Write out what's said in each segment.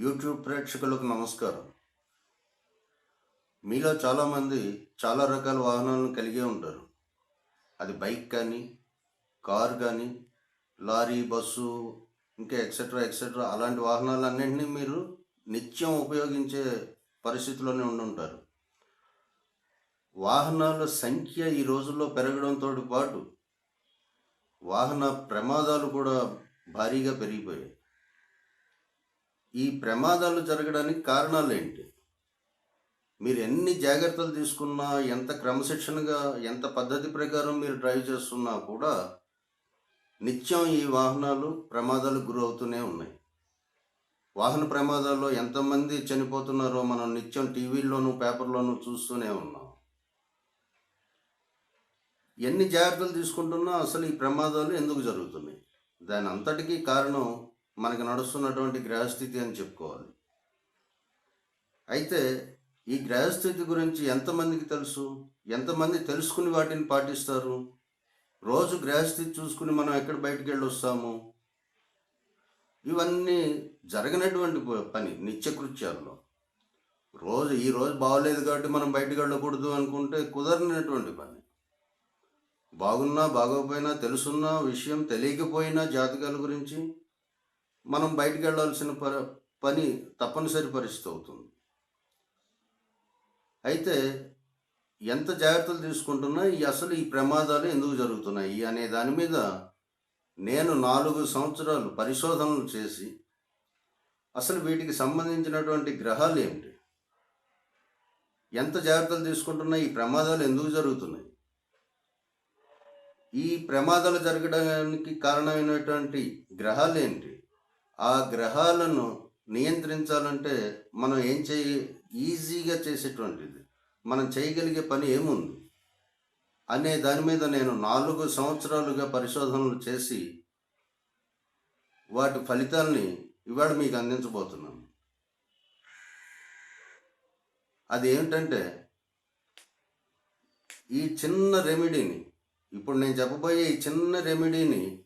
YouTube ప్రేక్షకులకు నమస్కారం. మీలో చాలామంది చాలా రకాల వాహనాలను కలిగి ఉంటారు. అది బైక్ కానీ కార్ కానీ లారీ బస్సు ఇంకా ఎక్సెట్రా ఎక్సెట్రా అలాంటి వాహనాలన్నింటినీ మీరు నిత్యం ఉపయోగించే పరిస్థితిలోనే ఉండుంటారు. వాహనాల సంఖ్య ఈ రోజుల్లో పెరగడంతో పాటు వాహన ప్రమాదాలు కూడా భారీగా పెరిగిపోయాయి. ఈ ప్రమాదాలు జరగడానికి కారణాలు ఏంటి? మీరు ఎన్ని జాగ్రత్తలు తీసుకున్నా ఎంత క్రమశిక్షణగా ఎంత పద్ధతి ప్రకారం మీరు డ్రైవ్ చేస్తున్నా కూడా నిత్యం ఈ వాహనాలు ప్రమాదాలకు గురవుతూనే ఉన్నాయి. వాహన ప్రమాదాల్లో ఎంతమంది చనిపోతున్నారో మనం నిత్యం టీవీల్లోనూ పేపర్లోనూ చూస్తూనే ఉన్నాం. ఎన్ని జాగ్రత్తలు తీసుకుంటున్నా అసలు ఈ ప్రమాదాలు ఎందుకు జరుగుతున్నాయి? దాని అంతటికీ కారణం మనకి నడుస్తున్నటువంటి గ్రహస్థితి అని చెప్పుకోవాలి. అయితే ఈ గ్రహస్థితి గురించి ఎంతమందికి తెలుసు? ఎంతమంది తెలుసుకుని వాటిని పాటిస్తారు? రోజు గ్రహస్థితి చూసుకుని మనం ఎక్కడ బయటికి వెళ్ళి వస్తాము? ఇవన్నీ జరగనటువంటి ప- పని నిత్యకృత్యాల్లో రోజు ఈ రోజు బాగోలేదు కాబట్టి మనం బయటికి వెళ్ళకూడదు అనుకుంటే కుదరనటువంటి పని. బాగున్నా బాగోకపోయినా తెలుసున్నా విషయం తెలియకపోయినా జాతకాల గురించి మనం బయటికి వెళ్ళాల్సిన ప పని తప్పనిసరి పరిస్థితి అవుతుంది. అయితే ఎంత జాగ్రత్తలు తీసుకుంటున్నా ఈ అసలు ఈ ప్రమాదాలు ఎందుకు జరుగుతున్నాయి అనే దాని మీద నేను నాలుగు సంవత్సరాలు పరిశోధనలు చేసి అసలు వీటికి సంబంధించినటువంటి గ్రహాలు ఏమిటి? ఎంత జాగ్రత్తలు తీసుకుంటున్నా ఈ ప్రమాదాలు ఎందుకు జరుగుతున్నాయి? ఈ ప్రమాదాలు జరగడానికి కారణమైనటువంటి గ్రహాలు ఏంటి ఆ గ్రహాలను నియంత్రించాలంటే మనం ఏం చేయ ఈజీగా చేసేటువంటిది. మనం చేయగలిగే పని ఏముంది? అనే దాని మీద నేను నాలుగు సంవత్సరాలుగా పరిశోధనలు చేసి వాటి ఫలితాల్ని ఇవాళ మీకు అందించబోతున్నాను. అది ఏమిటంటే ఈ చిన్న రెమెడీని ఇప్పుడు నేను చెప్పబోయే ఈ చిన్న రెమెడీని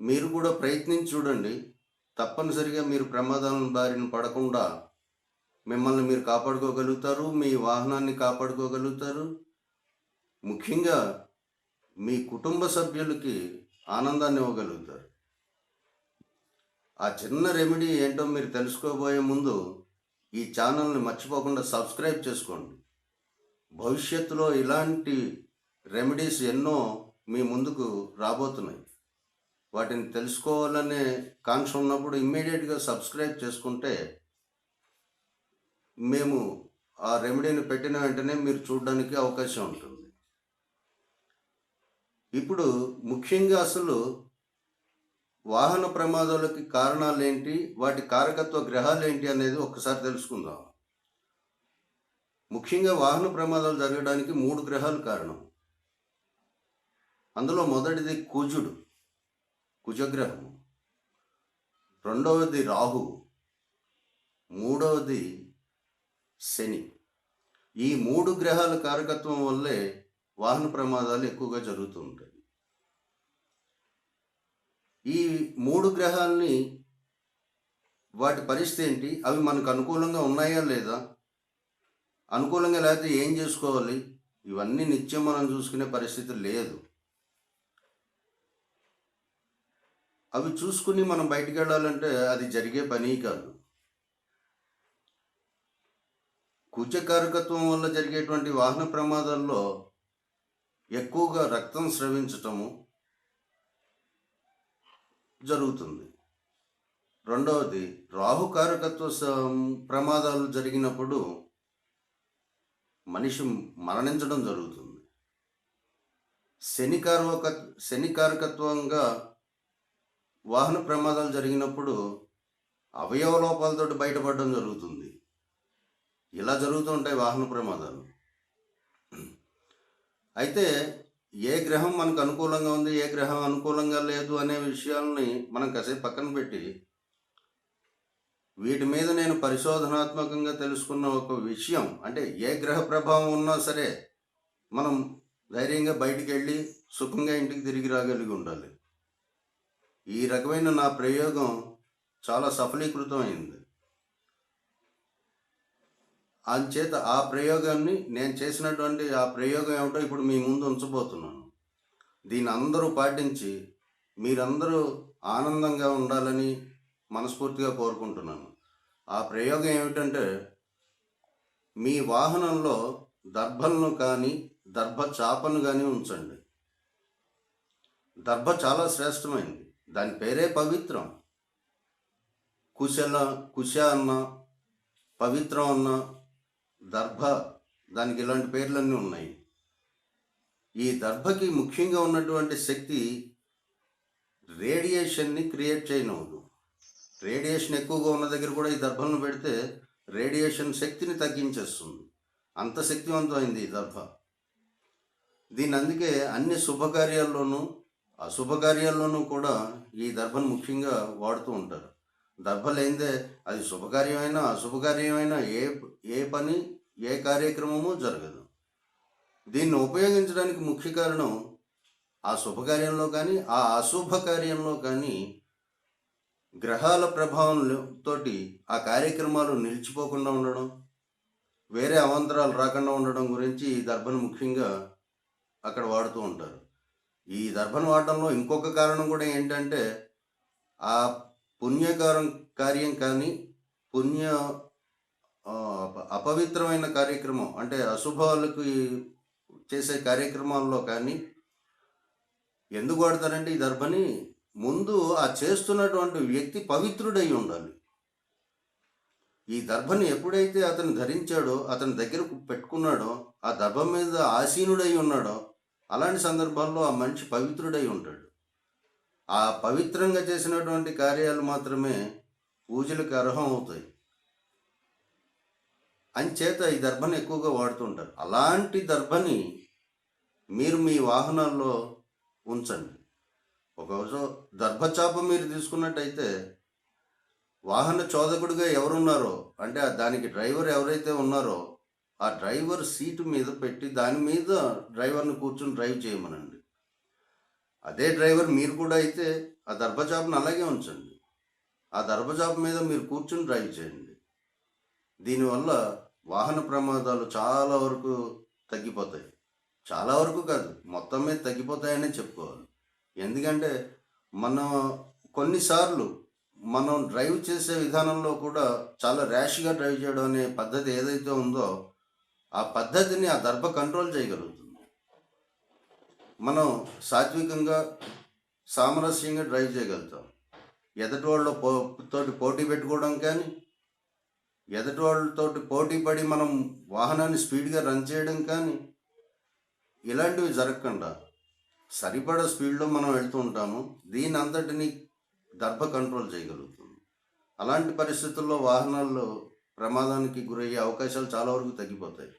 మీరు కూడా ప్రయత్నించి చూడండి. తప్పనిసరిగా మీరు ప్రమాదాల బారిన పడకుండా మిమ్మల్ని మీరు కాపాడుకోగలుగుతారు మీ వాహనాన్ని కాపాడుకోగలుగుతారు. ముఖ్యంగా మీ కుటుంబ సభ్యులకి ఆనందాన్ని ఇవ్వగలుగుతారు. ఆ చిన్న రెమెడీ ఏంటో మీరు తెలుసుకోబోయే ముందు ఈ ఛానల్ని మర్చిపోకుండా సబ్స్క్రైబ్ చేసుకోండి. భవిష్యత్తులో ఇలాంటి రెమెడీస్ ఎన్నో మీ ముందుకు రాబోతున్నాయి. వాటిని తెలుసుకోవాలనే కాంక్ష ఉన్నప్పుడు ఇమ్మీడియట్గా సబ్స్క్రైబ్ చేసుకుంటే మేము ఆ రెమెడీని పెట్టిన వెంటనే మీరు చూడడానికి అవకాశం ఉంటుంది. ఇప్పుడు ముఖ్యంగా అసలు వాహన ప్రమాదాలకి కారణాలు ఏంటి వాటి కారకత్వ గ్రహాలు ఏంటి అనేది ఒక్కసారి తెలుసుకుందాం. ముఖ్యంగా వాహన ప్రమాదాలు జరగడానికి మూడు గ్రహాలు కారణం. అందులో మొదటిది కుజుడు. కుజగ్రహం రెండవది రాహు మూడవది శని. ఈ మూడు గ్రహాల కారకత్వం వల్లే వాహన ప్రమాదాలు ఎక్కువగా జరుగుతుంటాయి ఈ మూడు గ్రహాలని వాటి పరిస్థితి ఏంటి? అవి మనకు అనుకూలంగా ఉన్నాయా లేదా? అనుకూలంగా లేకపోతే ఏం చేసుకోవాలి? ఇవన్నీ నిత్యం మనం చూసుకునే పరిస్థితి లేదు. అవి చూసుకుని మనం బయటికి వెళ్ళాలంటే అది జరిగే పని కాదు. కుచకారకత్వం వల్ల జరిగేటువంటి వాహన ప్రమాదాల్లో ఎక్కువగా రక్తం స్రవించటము జరుగుతుంది. రెండవది రాహుకారకత్వ స- ప్రమాదాలు జరిగినప్పుడు మనిషి మరణించడం జరుగుతుంది. శనికారక శనికారకత్వంగా వాహన ప్రమాదాలు జరిగినప్పుడు అవయవ లోపాలతో బయటపడడం జరుగుతుంది. ఇలా జరుగుతూ ఉంటాయి వాహన ప్రమాదాలు. అయితే ఏ గ్రహం మనకు అనుకూలంగా ఉంది ఏ గ్రహం అనుకూలంగా లేదు అనే విషయాల్ని మనం కాసేపు పక్కన పెట్టి వీటి మీద నేను పరిశోధనాత్మకంగా తెలుసుకున్న ఒక విషయం అంటే ఏ గ్రహ ప్రభావం ఉన్నా సరే మనం ధైర్యంగా బయటికి వెళ్ళి సుఖంగా ఇంటికి తిరిగి రాగలిగి ఉండాలి. ఈ రకమైన నా ప్రయోగం చాలా సఫలీకృతం అయింది అంచేత ఆ ప్రయోగాన్ని నేను చేసినటువంటి ఆ ప్రయోగం ఏమిటో ఇప్పుడు మీ ముందు ఉంచబోతున్నాను. దీని అందరూ పాటించి మీరందరూ ఆనందంగా ఉండాలని మనస్ఫూర్తిగా కోరుకుంటున్నాను. ఆ ప్రయోగం ఏమిటంటే మీ వాహనంలో దర్భలను కానీ దర్భ చాపను కానీ ఉంచండి. దర్భ చాలా శ్రేష్టమైనది దాని పేరే పవిత్రం. కుశల కుశ అన్న పవిత్రం అన్న దర్భ దానికి ఇలాంటి పేర్లన్నీ ఉన్నాయి. ఈ దర్భకి ముఖ్యంగా ఉన్నటువంటి శక్తి రేడియేషన్ని క్రియేట్ చేయనవదు. రేడియేషన్ ఎక్కువగా ఉన్న దగ్గర కూడా ఈ దర్భలను పెడితే రేడియేషన్ శక్తిని తగ్గించేస్తుంది. అంత శక్తివంతమైంది ఈ దర్భ. దీని అందుకే అన్ని శుభకార్యాల్లోనూ అశుభకార్యాల్లోనూ కూడా ఈ దర్భను ముఖ్యంగా వాడుతూ ఉంటారు. దర్భ లేనిదే అది శుభకార్యమైనా అశుభకార్యమైనా ఏ ఏ పని ఏ కార్యక్రమము జరగదు. దీన్ని ఉపయోగించడానికి ముఖ్య కారణం ఆ శుభకార్యంలో కానీ ఆ అశుభ కార్యంలో కానీ గ్రహాల ప్రభావం తోటి ఆ కార్యక్రమాలు నిలిచిపోకుండా ఉండడం వేరే అవాంతరాలు రాకుండా ఉండడం గురించి ఈ దర్భను ముఖ్యంగా అక్కడ వాడుతూ ఉంటారు. ఈ దర్భను వాడటంలో ఇంకొక కారణం కూడా ఏంటంటే ఆ పుణ్యకారం కార్యం కానీ పుణ్య అపవిత్రమైన కార్యక్రమం అంటే అశుభాలకు చేసే కార్యక్రమాల్లో కానీ ఎందుకు వాడతారంటే ఈ దర్భని ముందు ఆ చేస్తున్నటువంటి వ్యక్తి పవిత్రుడై ఉండాలి. ఈ దర్భని ఎప్పుడైతే అతను ధరించాడో అతని దగ్గర పెట్టుకున్నాడో ఆ దర్భం మీద ఆసీనుడై ఉన్నాడో అలాంటి సందర్భాల్లో ఆ మనిషి పవిత్రుడై ఉంటాడు. ఆ పవిత్రంగా చేసినటువంటి కార్యాలు మాత్రమే పూజలకు అర్హం అవుతాయి. అంచేత ఈ దర్భని ఎక్కువగా వాడుతుంటారు అలాంటి దర్భని మీరు మీ వాహనాల్లో ఉంచండి. ఒకరోజు దర్భచాప మీరు తీసుకున్నట్టయితే వాహన చోదకుడిగా ఎవరున్నారో అంటే ఆ దానికి డ్రైవర్ ఎవరైతే ఉన్నారో ఆ డ్రైవర్ సీటు మీద పెట్టి దాని మీద డ్రైవర్ని కూర్చొని డ్రైవ్ చేయమనండి. అదే డ్రైవర్ మీరు కూడా అయితే ఆ దర్భచాపను అలాగే ఉంచండి. ఆ దర్భజాబ్ మీద మీరు కూర్చొని డ్రైవ్ చేయండి. దీనివల్ల వాహన ప్రమాదాలు చాలా వరకు తగ్గిపోతాయి. చాలా వరకు కాదు మొత్తం మీద తగ్గిపోతాయనే చెప్పుకోవాలి. ఎందుకంటే మనం కొన్నిసార్లు మనం డ్రైవ్ చేసే విధానంలో కూడా చాలా ర్యాష్గా డ్రైవ్ చేయడం అనే పద్ధతి ఏదైతే ఉందో ఆ పద్ధతిని ఆ దర్భ కంట్రోల్ చేయగలుగుతుంది. మనం సాత్వికంగా సామరస్యంగా డ్రైవ్ చేయగలుగుతాం. ఎదటి వాళ్ళ పో తోటి పోటీ పెట్టుకోవడం కానీ ఎదటి వాళ్ళతోటి పోటీ పడి మనం వాహనాన్ని స్పీడ్గా రన్ చేయడం కానీ ఇలాంటివి జరగకుండా సరిపడ స్పీడ్లో మనం వెళ్తూ ఉంటాము. దీని అంతటిని దర్భ కంట్రోల్ చేయగలుగుతుంది. అలాంటి పరిస్థితుల్లో వాహనాల్లో ప్రమాదానికి గురయ్యే అవకాశాలు చాలా వరకు తగ్గిపోతాయి.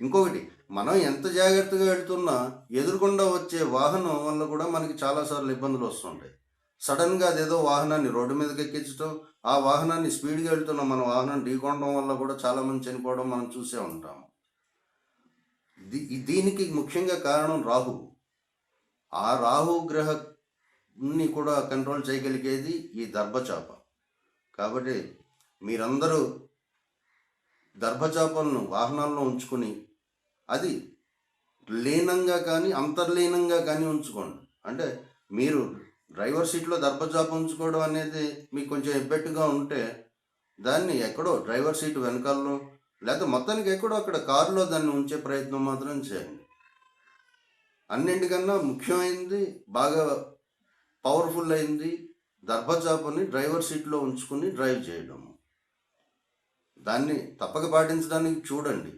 ఇంకొకటి మనం ఎంత జాగ్రత్తగా వెళ్తున్నా ఎదురుకుండా వచ్చే వాహనం వల్ల కూడా మనకి చాలాసార్లు ఇబ్బందులు వస్తుంటాయి. సడన్గా అదేదో వాహనాన్ని రోడ్డు మీదకి ఎక్కించడం ఆ వాహనాన్ని స్పీడ్గా వెళ్తున్న మన వాహనం ఢీకొనడం వల్ల కూడా చాలామంది చనిపోవడం మనం చూసే ఉంటాము దీ- దీనికి ముఖ్యంగా కారణం రాహు. ఆ రాహు గ్రహని కూడా కంట్రోల్ చేయగలిగేది ఈ దర్భచాప. కాబట్టి మీరందరూ దర్భచాపలను వాహనాల్లో ఉంచుకొని అది లీనంగా కానీ అంతర్లీనంగా కానీ ఉంచుకోండి. అంటే మీరు డ్రైవర్ సీట్లో దర్భచాప ఉంచుకోవడం అనేది మీకు కొంచెం ఎబ్బెట్టుగా ఉంటే దాన్ని ఎక్కడో డ్రైవర్ సీట్ వెనకాల్లో లేకపోతే మొత్తానికి ఎక్కడో అక్కడ కారులో దాన్ని ఉంచే ప్రయత్నం మాత్రం చేయండి. అన్నింటికన్నా ముఖ్యమైనది బాగా పవర్ఫుల్ అయింది దర్భచాపని డ్రైవర్ సీట్లో ఉంచుకుని డ్రైవ్ చేయడం దాన్ని తప్పక పాటించడానికి చూడండి.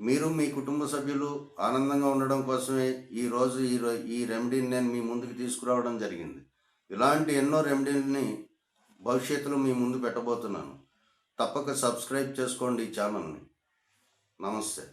మీరు మీ కుటుంబ సభ్యులు ఆనందంగా ఉండడం కోసమే ఈ రోజు ఈ రో ఈ రెమెడీని నేను మీ ముందుకు తీసుకురావడం జరిగింది. ఇలాంటి ఎన్నో రెమెడీని భవిష్యత్తులో మీ ముందు పెట్టబోతున్నాను. తప్పక సబ్స్క్రైబ్ చేసుకోండి ఈ ఛానల్ని. నమస్తే.